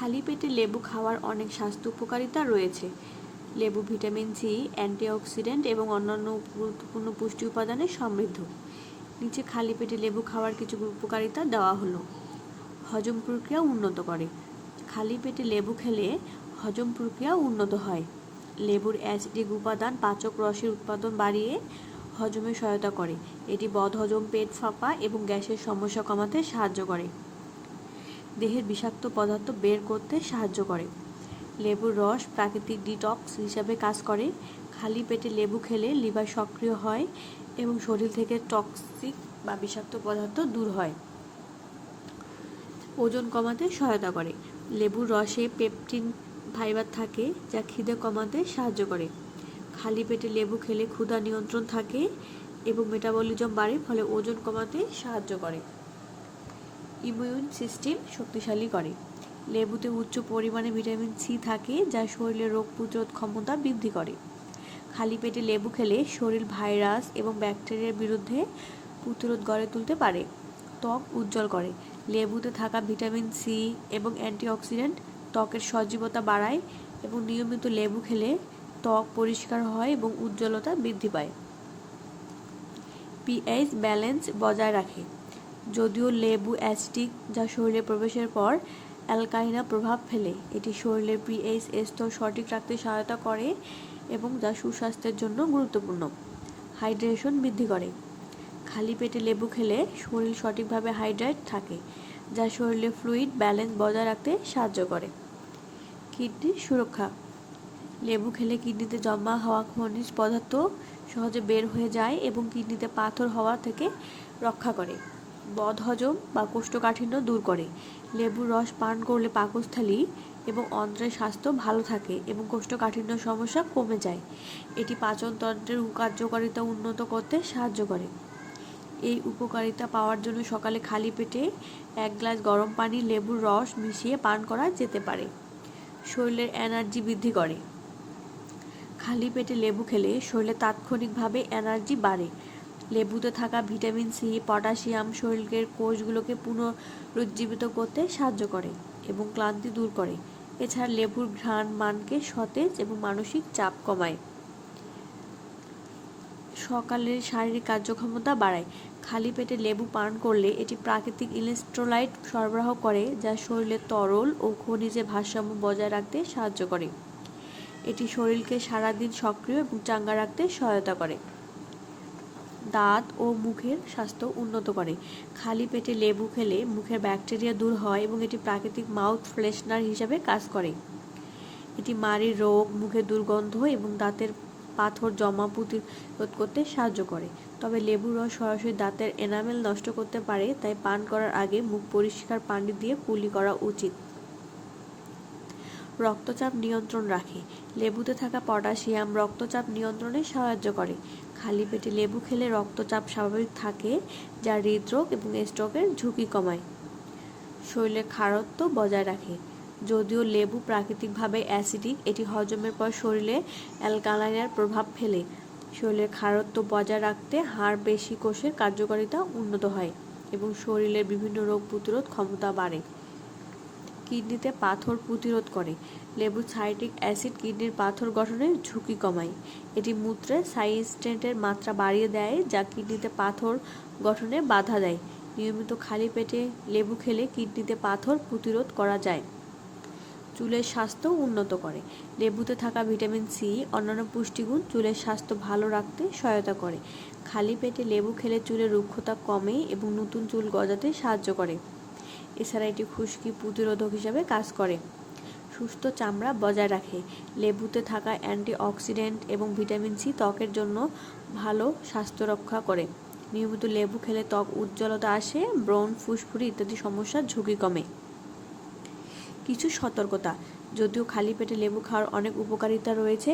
খালি পেটে লেবু খাওয়ার অনেক স্বাস্থ্য উপকারিতা রয়েছে। লেবু, ভিটামিন সি, অ্যান্টিঅক্সিডেন্ট এবং অন্যান্য গুরুত্বপূর্ণ পুষ্টি উপাদানে সমৃদ্ধ। নিচে খালি পেটে লেবু খাওয়ার কিছু উপকারিতা দেওয়া হলো। হজম প্রক্রিয়া উন্নত করে। খালি পেটে লেবু খেলে হজম প্রক্রিয়া উন্নত হয়। লেবুর অ্যাসিডিক উপাদান পাচক রসের উৎপাদন বাড়িয়ে হজমে সহায়তা করে। এটি বদহজম, পেট ফাঁপা এবং গ্যাসের সমস্যা কমাতে সাহায্য করে। দেহের বিষাক্ত পদার্থ বের করতে সাহায্য করে। লেবুর রস প্রাকৃতিক ডিটক্স হিসাবে কাজ করে। খালি পেটে লেবু খেলে লিভার সক্রিয় হয় এবং শরীর থেকে টক্সিক বা বিষাক্ত পদার্থ দূর হয়। ওজন কমাতে সহায়তা করে। লেবুর রসে পেপটিন ফাইবার থাকে যা খিদে কমাতে সাহায্য করে। খালি পেটে লেবু খেলে ক্ষুধা নিয়ন্ত্রণ থাকে এবং মেটাবলিজম বাড়ে, ফলে ওজন কমাতে সাহায্য করে। ইমিউন সিস্টেম শক্তিশালী করে। লেবুতে উচ্চ পরিমাণে ভিটামিন সি থাকে, যা শরীরের রোগ প্রতিরোধ ক্ষমতা বৃদ্ধি করে। খালি পেটে লেবু খেলে শরীর ভাইরাস এবং ব্যাকটেরিয়ার বিরুদ্ধে প্রতিরোধ গড়ে তুলতে পারে। ত্বক উজ্জ্বল করে। লেবুতে থাকা ভিটামিন সি এবং অ্যান্টিঅক্সিডেন্ট ত্বকের সজীবতা বাড়ায় এবং নিয়মিত লেবু খেলে ত্বক পরিষ্কার হয় এবং উজ্জ্বলতা বৃদ্ধি পায়। পিএইচ ব্যালেন্স বজায় রাখে। যদিও লেবু অ্যাসিডিক যা শরীরে প্রবেশের পর অ্যালকাইনা প্রভাব ফেলে। এটি শরীরের পিএইচ স্তর সঠিক রাখতে সহায়তা করে এবং যা সুস্বাস্থ্যের জন্য গুরুত্বপূর্ণ। হাইড্রেশন বৃদ্ধি করে। খালি পেটে লেবু খেলে শরীর সঠিকভাবে হাইড্রেট থাকে, যা শরীরে ফ্লুইড ব্যালেন্স বজায় রাখতে সাহায্য করে। কিডনির সুরক্ষা। লেবু খেলে কিডনিতে জমা হওয়া খনিজ পদার্থ সহজে বের হয়ে যায় এবং কিডনিতে পাথর হওয়া থেকে রক্ষা করে। বদহজম বা কোষ্ঠকাঠিন্য দূর করে। লেবুর রস পান করলে পাকস্থলী এবং অন্ত্রের স্বাস্থ্য ভালো থাকে এবং কোষ্ঠকাঠিন্য সমস্যা কমে যায়। এটি পাচনতন্ত্রের কার্যকারিতা উন্নত করতে সাহায্য করে। এই উপকারিতা পাওয়ার জন্য সকালে খালি পেটে এক গ্লাস গরম পানি লেবুর রস মিশিয়ে পান করা যেতে পারে। শরীরের এনার্জি বৃদ্ধি করে। খালি পেটে লেবু খেলে শরীরে তাৎক্ষণিকভাবে এনার্জি বাড়ে। লেবুতে থাকা ভিটামিন সি, পটাশিয়াম শরীরের কোষগুলোকে পুনরুজ্জীবিত করতে সাহায্য করে এবং ক্লান্তি দূর করে। এছাড়া লেবুর ঘ্রাণ মানকে সতেজ এবং মানসিক চাপ কমায়। সকালের শারীরিক কার্যক্ষমতা বাড়ায়। খালি পেটে লেবু পান করলে এটি প্রাকৃতিক ইলেকট্রোলাইট সরবরাহ করে, যা শরীরের তরল ও খনিজে ভারসাম্য বজায় রাখতে সাহায্য করে। এটি শরীরকে সারাদিন সক্রিয় এবং চাঙ্গা রাখতে সহায়তা করে। দাঁত ও মুখের স্বাস্থ্য উন্নত করে। খালি পেটে লেবু খেলে মুখের ব্যাকটেরিয়া দূর হয় এবং এটি প্রাকৃতিক মাউথ ফ্রেশনার হিসাবে কাজ করে। এটি মাড়ির রোগ, মুখে দুর্গন্ধ এবং দাঁতের পাথর জমা প্রতিরোধ করতে সাহায্য করে। তবে লেবুর রস সরাসরি দাঁতের এনামেল নষ্ট করতে পারে, তাই পান করার আগে মুখ পরিষ্কার পানি দিয়ে কুলি করা উচিত। রক্তচাপ নিয়ন্ত্রণ রাখে। লেবুতে থাকা পটাশিয়াম রক্তচাপ নিয়ন্ত্রণে সাহায্য করে। খালি পেটে লেবু খেলে রক্তচাপ স্বাভাবিক থাকে, যা হৃদরোগ এবং স্ট্রোকের ঝুঁকি কমায়। শরীরের খারত্ব বজায় রাখে। যদিও লেবু প্রাকৃতিকভাবে অ্যাসিডিক, এটি হজমের পর শরীরে অ্যালকালাইনের প্রভাব ফেলে। শরীরের খারত্ব বজায় রাখতে হাড় পেশি কোষের কার্যকারিতা উন্নত হয় এবং শরীরের বিভিন্ন রোগ প্রতিরোধ ক্ষমতা বাড়ে। কিডনিতে পাথর প্রতিরোধ করে। লেবু সাইট্রিক অ্যাসিড কিডনির পাথর গঠনের ঝুঁকি কমায়। এটি মূত্রে সাইস্টেন্টের মাত্রা বাড়িয়ে দেয়, যা কিডনিতে পাথর গঠনে বাধা দেয়। নিয়মিত খালি পেটে লেবু খেলে কিডনিতে পাথর প্রতিরোধ করা যায়। চুলের স্বাস্থ্য উন্নত করে। লেবুতে থাকা ভিটামিন সি, অন্যান্য পুষ্টিগুণ চুলের স্বাস্থ্য ভালো রাখতে সহায়তা করে। খালি পেটে লেবু খেলে চুলের রুক্ষতা কমে এবং নতুন চুল গজাতে সাহায্য করে। এছাড়া এটি খুশকি প্রতিরোধক হিসাবে কাজ করে। সুস্থ চামড়া বজায় রাখে। লেবুতে থাকা অ্যান্টিঅক্সিডেন্ট এবং ভিটামিন সি ত্বকের জন্য ভালো স্বাস্থ্য রক্ষা করে। নিয়মিত লেবু খেলে ত্বক উজ্জ্বলতা আসে, ব্রণ, ফুসফুরি ইত্যাদি সমস্যার ঝুঁকি কমে। কিছু সতর্কতা। যদিও খালি পেটে লেবু খাওয়ার অনেক উপকারিতা রয়েছে,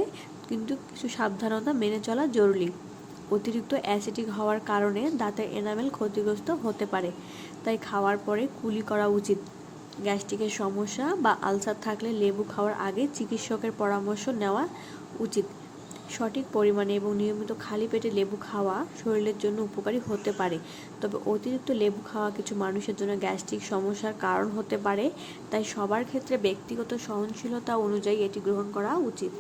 কিন্তু কিছু সাবধানতা মেনে চলা জরুরি। অতিরিক্ত অ্যাসিডিক হওয়ার কারণে দাঁতের এনামেল ক্ষতিগ্রস্ত হতে পারে, তাই খাওয়ার পরে কুলি করা উচিত। গ্যাস্ট্রিকের সমস্যা বা আলসার থাকলে লেবু খাওয়ার আগে চিকিৎসকের পরামর্শ নেওয়া উচিত। সঠিক পরিমাণে এবং নিয়মিত খালি পেটে লেবু খাওয়া শরীরের জন্য উপকারী হতে পারে, তবে অতিরিক্ত লেবু খাওয়া কিছু মানুষের জন্য গ্যাস্ট্রিক সমস্যার কারণ হতে পারে, তাই সবার ক্ষেত্রে ব্যক্তিগত সহনশীলতা অনুযায়ী এটি গ্রহণ করা উচিত।